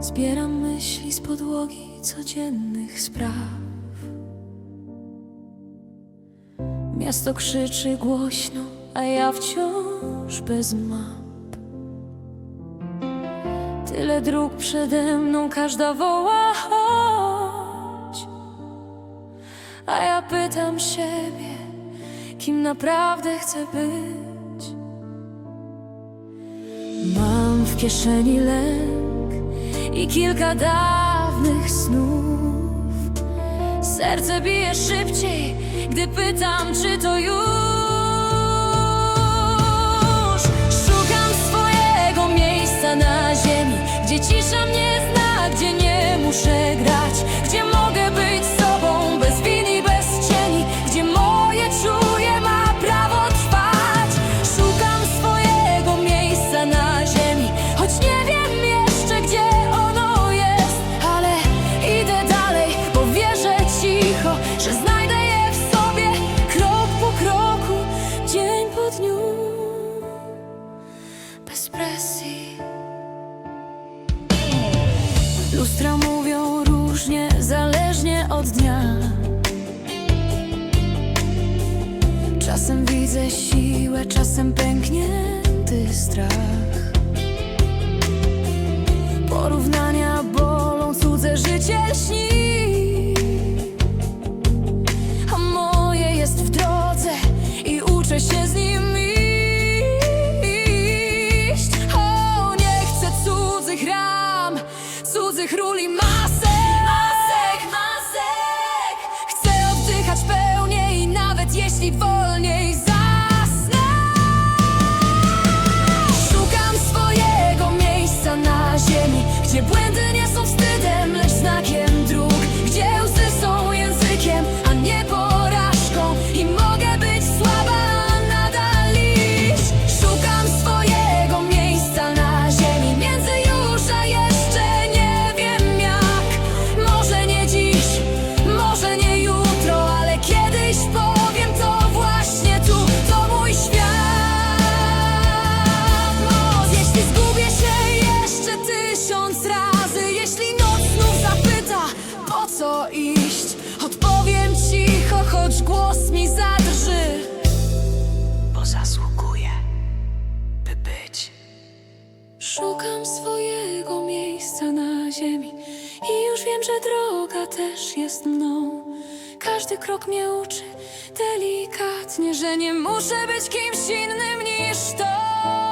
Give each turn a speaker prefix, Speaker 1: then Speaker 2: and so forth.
Speaker 1: Zbieram myśli z podłogi codziennych spraw. Miasto krzyczy głośno, a ja wciąż bez map. Tyle dróg przede mną, każda woła chodź. A ja pytam siebie, kim naprawdę chcę być. Mam w kieszeni lęk i kilka dawnych snów. Serce bije szybciej, gdy pytam, czy to już. Że znajdę je w sobie krok po kroku, dzień po dniu, bez presji. Lustra mówią różnie, zależnie od dnia. Czasem widzę siłę, czasem pęknięty strach. Co iść, odpowiem cicho, choć głos mi zadrży.
Speaker 2: bo zasługuje, by być.
Speaker 1: Szukam swojego miejsca na ziemi i już wiem, że droga też jest mną. Każdy krok mnie uczy delikatnie, że nie muszę być kimś innym niż to.